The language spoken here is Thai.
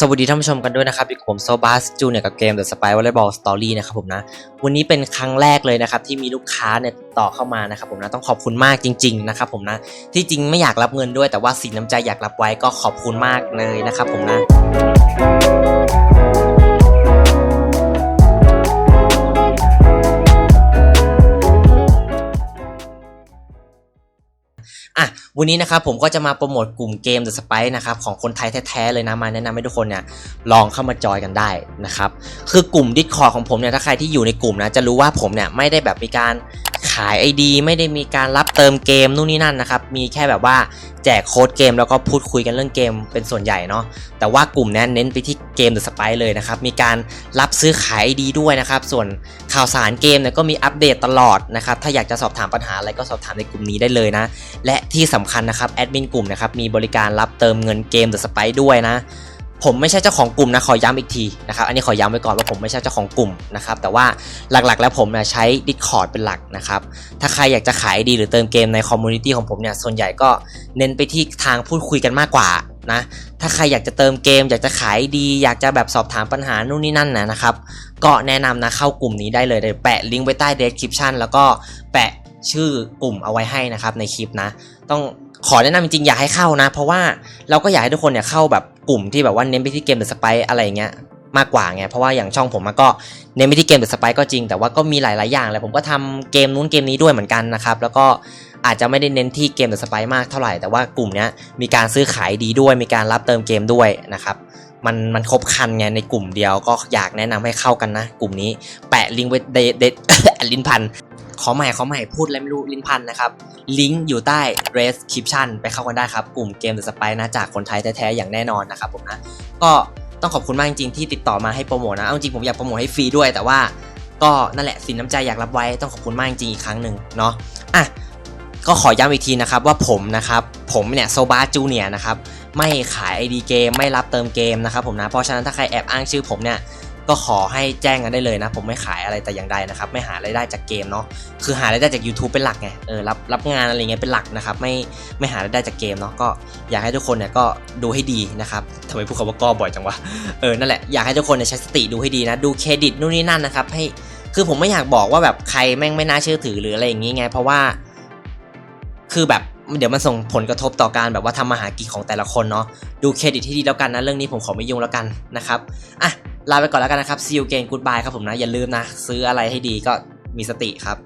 สวัสดีท่านผู้ชมกันด้วยนะครับอีกผมโซบัสจูเนี่ยกับเกม The Spy Volleyball Story นะครับผมนะ วันนี้เป็นครั้งแรกเลยนะครับที่มีลูกค้าเนี่ยต่อเข้ามานะครับผมนะต้องขอบคุณมากจริง ๆ นะครับผมนะ ที่จริงไม่อยากรับเงินด้วยแต่ว่าสีน้ำใจอยากรับไว้ก็ขอบคุณมากเลยนะครับผมนะ อะวันนี้นะครับผมก็จะมาโปรโมทกลุ่มเกม The Spice นะครับของคนไทยแท้ๆเลยนะมาแนะนำให้ทุกคนเนี่ยลองเข้ามาจอยกันได้นะครับคือกลุ่ม Discord ของผมเนี่ยถ้าใครที่อยู่ในกลุ่มนะจะรู้ว่าผมเนี่ยไม่ได้แบบมีการ ขาย ID ไม่ได้มีการรับเติมเกมนู่นนี่นั่นนะครับ มีแค่แบบว่าแจกโค้ดเกมแล้วก็พูดคุยกันเรื่องเกมเป็นส่วนใหญ่เนาะ แต่ว่ากลุ่มนี้เน้นไปที่เกม The Spice เลยนะครับ มีการรับซื้อขาย ID ด้วยนะครับ ส่วนข่าวสารเกมเนี่ยก็มีอัปเดตตลอดนะครับ ถ้าอยากจะสอบถามปัญหาอะไรก็สอบถามในกลุ่มนี้ได้เลยนะ และที่สำคัญนะครับแอดมินกลุ่มนะครับมีบริการรับเติมเงินเกม The Spice ด้วยนะ ผมไม่ใช่เจ้าของกลุ่มนะขอย้ำอีกทีนะครับอันนี้ขอย้ำไว้ก่อนว่าผมไม่ใช่เจ้าของกลุ่มนะครับแต่ว่าหลักๆแล้วผมนี่ยใช้ Discord เป็นหลักนะครับถ้าใครอยากจะขายดีหรือเติมเกมในคอมมูนิตี้ของผมเนี่ยส่วนใหญ่ก็เน้นไปที่ทางพูดคุยกันมากกว่านะถ้าใครอยากจะเติมเกม อยากจะขายดี อยากจะแบบสอบถามปัญหานู่นนี่นั่นนะนะครับก็แนะนำนะเข้ากลุ่มนี้ได้เลยเดี๋ยวแปะลิงก์ไว้ใต้ description แล้วก็แปะชื่อกลุ่มเอาไว้ให้นะครับในคลิปนะ ต้องขอแนะนำจริงๆอยากให้เข้านะ เพราะว่าเราก็อยากให้ทุกคนเนี่ยเข้าแบบ กลุ่มที่แบบว่าเน้นไปที่เกมเดอะสไปอะไรอย่างเงี้ยมากกว่าไงเพราะว่าอย่างช่องผมมันก็เน้นไปที่เกมเดอะสไปก็จริง แต่ว่าก็มีหลาย ๆ อย่างเลยผมก็ทำเกมนู้นเกมนี้ด้วยเหมือนกันนะครับแล้วก็อาจจะไม่ได้เน้นที่เกมเดอะสไปมากเท่าไหร่แต่ว่ากลุ่มนี้มีการซื้อขายดีด้วย มีการรับเติมเกมด้วยนะครับมันมันครบคันไงในกลุ่มเดียวก็อยากแนะนำให้เข้ากันนะ กลุ่มนี้แปะลิงก์ไว้เดเดลิ้นพัน ขอใหม่ขอใหม่พูดอะไรไม่รู้ลิ้นพันนะครับ ลิงก์อยู่ใต้ description ไปเข้ากันได้ครับ กลุ่มเกม The Spy นะจากคนไทยแท้ๆอย่างแน่นอนนะครับผมนะก็ต้องขอบคุณมากจริงๆที่ติดต่อมาให้โปรโมทนะเอาจริงผมอยากโปรโมทให้ฟรีด้วย แต่ว่าก็นั่นแหละสินน้ำใจอยากรับไว้ต้องขอบคุณมากจริงๆอีกครั้งหนึ่งเนาะอะก็ขอย้ำอีกทีนะครับว่าผมนะครับผมเนี่ยโซบาจูเนียนะครับไม่ขาย ID เกมไม่รับเติมเกมนะครับผมนะเพราะฉะนั้นถ้าใครแอบอ้างชื่อผมเนี่ย ก็ขอให้แจ้งกันได้เลยนะ ผมไม่ขายอะไรแต่อย่างใดนะครับ ไม่หารายได้จากเกมเนาะคือหารายได้จาก YouTube เป็นหลักไงเออรับรับงานอะไรเงี้ยเป็นหลักนะครับไม่ไม่หารายได้จากเกมเนาะก็อยากให้ทุกคนเนี่ยก็ดูให้ดีนะครับทำไมพูดคำว่าก็บ่อยจังวะเออนั่นแหละอยากให้ทุกคนเนี่ยใช้สติดูให้ดีนะดูเครดิตนู่นนี่นั่นนะครับให้คือผมไม่อยากบอกว่าแบบใครแม่งไม่น่าเชื่อถือหรืออะไรอย่างงี้ไง เพราะว่า คือแบบเดี๋ยวมันส่งผลกระทบต่อการแบบว่าทำมาหากินของแต่ละคนเนาะดูเครดิตที่ดีแล้วกันนะเรื่องนี้ผมขอไม่ยุ่งแล้วกันนะครับอะ ลาไปก่อนแล้วกันนะครับ see you again goodbye ครับผมนะ อย่าลืมนะ ซื้ออะไรให้ดีก็มีสติครับ